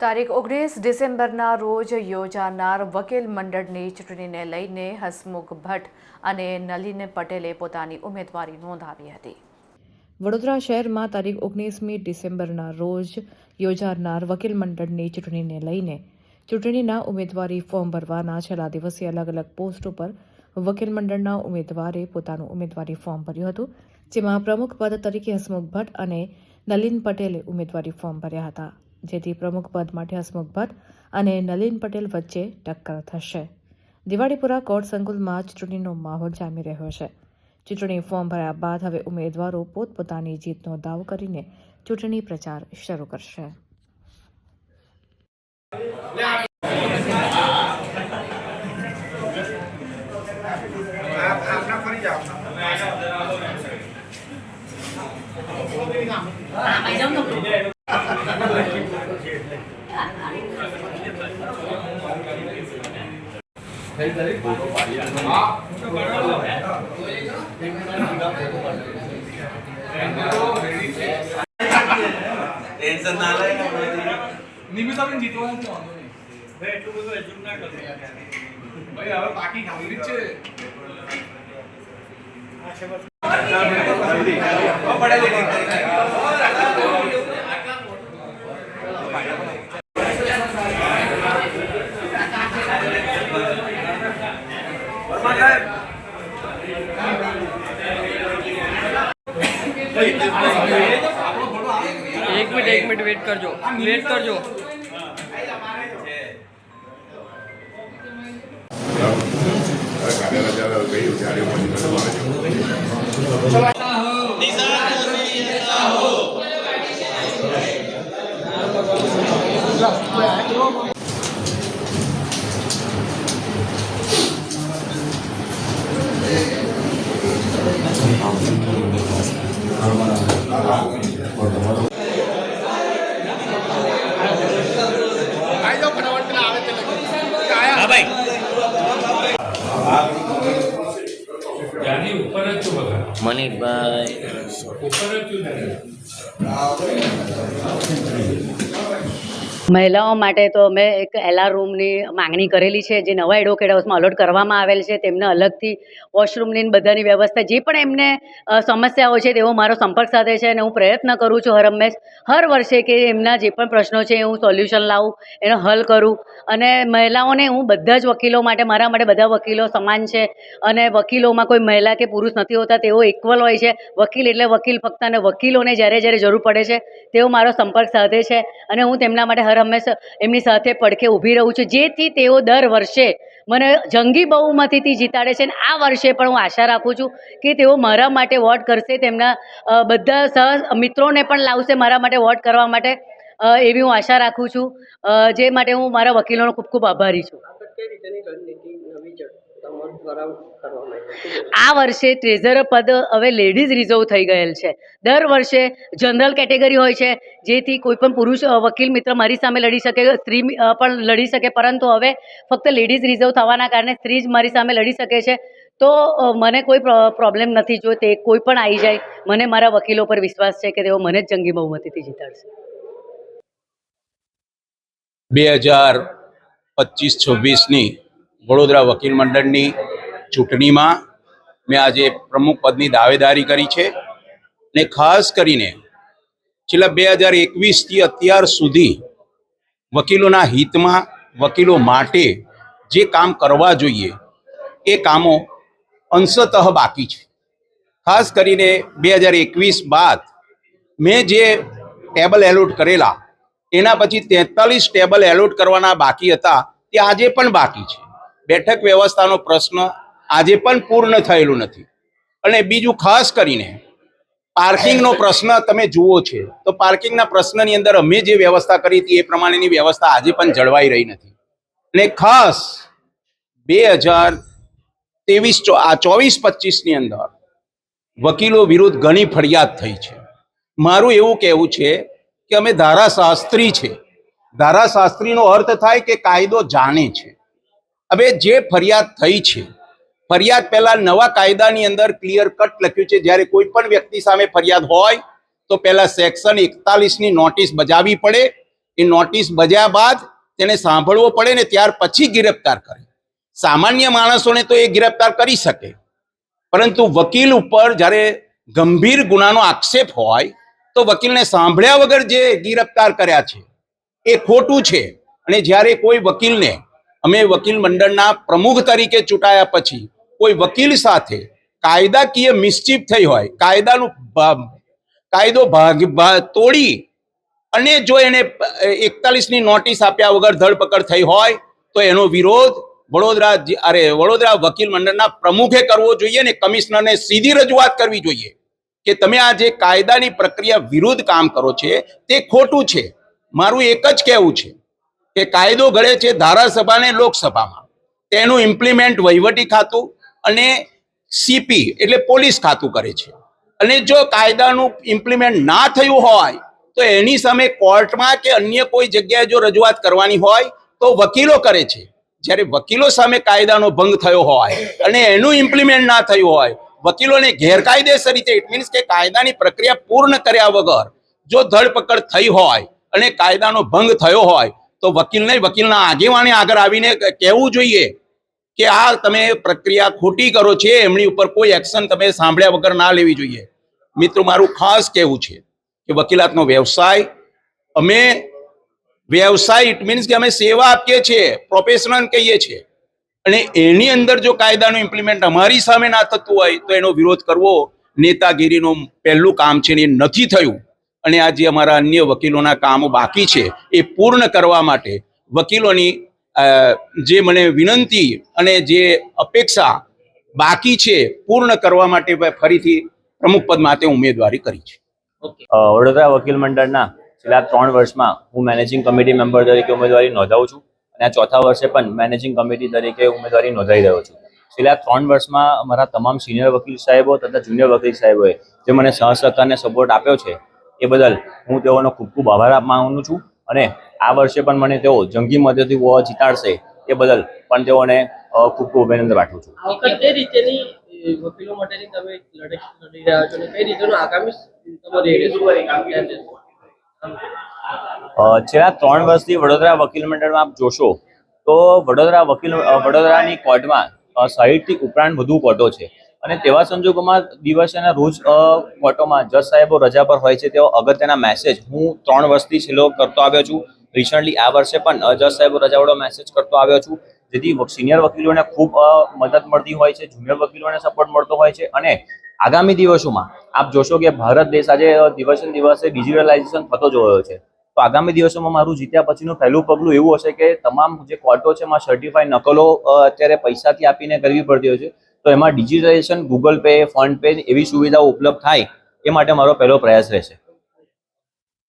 તારીખ ઓગણીસ ડિસેમ્બરના રોજ યોજાનાર વકીલ મંડળની ચૂંટણીને લઈને હસમુખ ભટ્ટ અને નલિન પટેલે પોતાની ઉમેદવારી નોંધાવી હતી. વડોદરા શહેરમાં તારીખ ઓગણીસમી ડિસેમ્બરના રોજ યોજાનાર વકીલ મંડળની ચૂંટણીને લઈને ચૂંટણીના ઉમેદવારી ફોર્મ ભરવાના છેલ્લા દિવસે અલગ અલગ પોસ્ટ ઉપર વકીલ મંડળના ઉમેદવારે પોતાનું ઉમેદવારી ફોર્મ ભર્યું હતું, જેમાં પ્રમુખ પદ તરીકે હસમુખ ભટ્ટ અને નલિન પટેલે ઉમેદવારી ફોર્મ ભર્યા હતા. જેથી પ્રમુખ પદ માટે હસમુખ ભટ્ટ અને નલિન પટેલ વચ્ચે ટક્કર થશે. દિવાળીપુરા કોર્ટ સંકુલમાં ચૂંટણીનો માહોલ જામી રહ્યો છે. ચૂંટણી ફોર્મ ભર્યા બાદ હવે ઉમેદવારો પોતપોતાની જીતનો દાવો કરીને ચૂંટણી પ્રચાર શરૂ કરશે આપના ફરી જાઓ ટેન્શન ના લે નિમિત્તાબેન જીતવા નથી વાંધો નહીં. ભાઈ એટલું બધું એજ્યુમ ના કરજો ભાઈ હવે બાકી ખાલી જ છે. એક મિનિટ એક મિનિટ વેટ કરજો વેટ કરજો આવી ત્યાંની ઉપર જ છું બધા મનીષભાઈ ઉપર જ છું. મહિલાઓ માટે તો અમે એક એલઆર રૂમની માંગણી કરેલી છે, જે નવા એડવોકેટ હાઉસમાં અલોટ કરવામાં આવેલ છે, તેમને અલગથી વોશરૂમની બધાની વ્યવસ્થા, જે પણ એમને સમસ્યાઓ છે તેઓ મારો સંપર્ક સાથે છે અને હું પ્રયત્ન કરું છું હર હંમેશ, હર વર્ષે કે એમના જે પણ પ્રશ્નો છે હું સોલ્યુશન લાવું, એનો હલ કરું અને મહિલાઓને હું બધા જ વકીલો માટે, મારા માટે બધા વકીલો સમાન છે અને વકીલોમાં કોઈ મહિલા કે પુરુષ નથી હોતા, તેઓ ઇક્વલ હોય છે, વકીલ એટલે વકીલ ફક્ત અને વકીલોને જ્યારે જ્યારે જરૂર પડે છે, તેઓ મારો સંપર્ક સાધે છે અને હું તેમના માટે હર હંમેશા એમની સાથે પડખે ઊભી રહું છું. જેથી તેઓ દર વર્ષે મને જંગી બહુમતીથી જીતાડે છે અને આ વર્ષે પણ હું આશા રાખું છું કે તેઓ મારા માટે વોટ કરશે, તેમના બધા સહ, મિત્રોને પણ લાવશે મારા માટે વોટ કરવા માટે એવી હું આશા રાખું છું. જે માટે હું મારા વકીલોનો ખૂબ ખૂબ આભારી છું. આ વર્ષે ટ્રેઝર પદ હવે લેડીઝ રિઝર્વ થઈ ગયેલ છે. દર વર્ષે જનરલ કેટેગરી હોય છે જેથી કોઈ પણ પુરુષ વકીલ મિત્ર મારી સામે લડી શકે સ્ત્રી પણ લડી શકે પરંતુ હવે ફક્ત લેડીઝ રિઝર્વ થવાના કારણે સ્ત્રી જ મારી સામે લડી શકે છે. તો મને કોઈ પ્રોબ્લેમ નથી જો તે કોઈ પણ આવી જાય મને મારા વકીલો પર વિશ્વાસ છે કે તેઓ મને જ જંગી બહુમતીથી જીતાડશે. બે હજાર પચીસ છવ્વીસની વડોદરા વકીલ મંડળની ચૂંટણીમાં મેં આજે પ્રમુખ પદની દાવેદારી કરી છે ને ખાસ કરીને છેલ્લા બે હજાર એકવીસથી અત્યાર સુધી વકીલોના હિતમાં, વકીલો માટે જે કામ કરવા જોઈએ, એ કામો અંશતઃ બાકી છે. ખાસ કરીને બે હજાર એકવીસ બાદ મેં જે ટેબલ એલોટ કરેલા, એના પછી તેતાલીસ ટેબલ એલોટ કરવાના બાકી હતા, તે આજે પણ બાકી છે. બેઠક વ્યવસ્થાનો પ્રશ્ન આજે પણ પૂર્ણ થયેલું નથી. અને બીજું ખાસ કરીને પાર્કિંગનો પ્રશ્ન તમે જુઓ છે, તો પાર્કિંગના પ્રશ્નની અંદર અમે જે વ્યવસ્થા કરી હતી એ પ્રમાણેની વ્યવસ્થા આજે પણ જળવાઈ રહી નથી. અને ખાસ બે હજાર ત્રેવીસ આ ચોવીસ પચીસની અંદર વકીલો વિરુદ્ધ ઘણી ફરિયાદ થઈ છે. મારું એવું કહેવું છે કે અમે ધારાશાસ્ત્રી છે. ધારાશાસ્ત્રીનો અર્થ થાય કે કાયદો જાણે છે. હવે જે ફરિયાદ થઈ છે, ફરિયાદ પહેલા નવા કાયદાની અંદર ક્લિયર કટ લખ્યું છે. જ્યારે કોઈ પણ વ્યક્તિ સામે ફરિયાદ હોય, તો પહેલા સેક્શન એકતાલીસની નોટિસ બજાવી પડે. એ નોટિસ બજ્યા બાદ તેને સાંભળવો પડે ને ત્યાર પછી ગિરફતાર કરે. સામાન્ય માણસોને તો એ ગિરફતાર કરી શકે. પરંતુ વકીલ ઉપર જ્યારે ગંભીર ગુનાનો આક્ષેપ હોય, તો વકીલને સાંભળ્યા વગર જે ગિરફતાર કર્યા છે, એ ખોટું છે. અને જ્યારે કોઈ વકીલને અમે વકીલ મંડળના પ્રમુખ તરીકે ચૂંટાયા પછી કોઈ વકીલ સાથે કાયદાકીય મિસ્ચીફ થઈ હોય, કાયદાનું કાયદો ભાગ તોડી અને જો એને એકતાલીસની નોટિસ આપ્યા વગર ધરપકડ થઈ હોય, તો એનો વિરોધ વડોદરા અરે, વડોદરા વકીલ મંડળના પ્રમુખે કરવો જોઈએ ને કમિશનરને સીધી રજૂઆત કરવી જોઈએ કે તમે આ જે કાયદાની પ્રક્રિયા વિરુદ્ધ કામ કરો છે, તે ખોટું છે. મારું એક જ કહેવું છે કે કાયદો ઘડે છે ધારાસભા અને લોકસભામાં. તેનું ઇમ્પ્લિમેન્ટ વહીવટી ખાતું અને સીપી એટલે પોલીસ ખાતું કરે છે. અને જો કાયદાનું ઇમ્પ્લિમેન્ટ ના થયું હોય, તો એની સામે કોર્ટમાં કે અન્ય કોઈ જગ્યાએ જો રજૂઆત કરવાની હોય, તો વકીલો કરે છે. જ્યારે વકીલો સામે કાયદાનો ભંગ થયો હોય અને એનું ઇમ્પ્લિમેન્ટ ના થયું હોય, વકીલોને ગેરકાયદેસર રીતે ઇટ મીન્સ કે કાયદાની પ્રક્રિયા પૂર્ણ કર્યા વગર, જો ધરપકડ થઈ હોય અને કાયદાનો ભંગ થયો હોય તો વકીલને વકીલના આગેવાને આગળ આવીને કહેવું જોઈએ કે આ તમે પ્રક્રિયા ખોટી કરો છો, એમની ઉપર કોઈ એક્શન તમે સાંભળ્યા વગર ના લેવી જોઈએ. મિત્રો, મારું ખાસ કહેવું છે કે વકીલાતનો વ્યવસાય. અમે વ્યવસાય ઇટ મીન્સ કે અમે સેવા આપીએ છીએ પ્રોફેશનલ કહીએ છીએ. અને એની અંદર જો કાયદાનું ઇમ્પ્લિમેન્ટ અમારી સામે ના થતું હોય, તો એનો વિરોધ કરવો નેતાગીરીનું પહેલું કામ છે ને એ નથી થયું. અને આ જે અમારા અન્ય વકીલોના કામો બાકી છે, એ પૂર્ણ કરવા માટે વકીલોની જે મને વિનંતી અને જે અપેક્ષા બાકી છે, પૂર્ણ કરવા માટે ફરીથી પ્રમુખ પદ માટે ઉમેદવારી કરી છે. વડોદરા વકીલ મંડળના છેલ્લા ત્રણ વર્ષમાં હું મેનેજિંગ કમિટી મેમ્બર તરીકે ઉમેદવારી નોંધાવું છું અને આ ચોથા વર્ષે પણ મેનેજિંગ કમિટી તરીકે ઉમેદવારી નોંધાઈ રહ્યો છું. છેલ્લા ત્રણ વર્ષમાં અમારા તમામ સિનિયર વકીલ સાહેબો તથા જુનિયર વકીલ સાહેબોએ જે મને સહસહકારને સપોર્ટ આપ્યો છે એ બદલ હું તેઓનો ખૂબ ખૂબ આભાર માનું છું. અને આ વર્ષે પણ મને તેઓ જંગી મધ્યથી જીતાડશે એ બદલ પણ તેઓને ખૂબ ખૂબ અભિનંદન પાઠવું છું. છેલ્લા ત્રણ વર્ષથી વડોદરા વકીલ મંડળમાં આપ જોશો તો વડોદરા વકીલ વડોદરાની કોર્ટમાં સાહીઠથી ઉપરાંત વધુ કોર્ટો છે. અને તેવા સંજોગોમાં દિવસેના રોજ કોર્ટોમાં જજ સાહેબો રજા પર હોય છે, તેઓ અગત્યના મેસેજ હું ત્રણ વર્ષથી છેલ્લો કરતો આવ્યો છું. રિસન્ટલી આ વર્ષે પણ જજ સાહેબો રજાવાળો મેસેજ કરતો આવ્યો છું. જેથી સિનિયર વકીલોને ખૂબ મદદ મળતી હોય છે જુનિયર વકીલોને સપોર્ટ મળતો હોય છે. અને આગામી દિવસોમાં, આપ જોશો કે ભારત દેશ આજે દિવસે દિવસે ડિજિટલાઇઝેશન થતો જોયો છે. તો આગામી દિવસોમાં મારું જીત્યા પછીનું પહેલું પગલું એવું હશે કે તમામ જે કોર્ટો છે, એમાં સર્ટિફાઈડ નકલો અત્યારે પૈસાથી આપીને કરવી પડતી હોય છે. તો એમાં digitalisation Google pay PhonePe એવી સુવિધાઓ ઉપલબ્ધ થાય એ માટે મારો પહેલો પ્રયાસ રહેશે.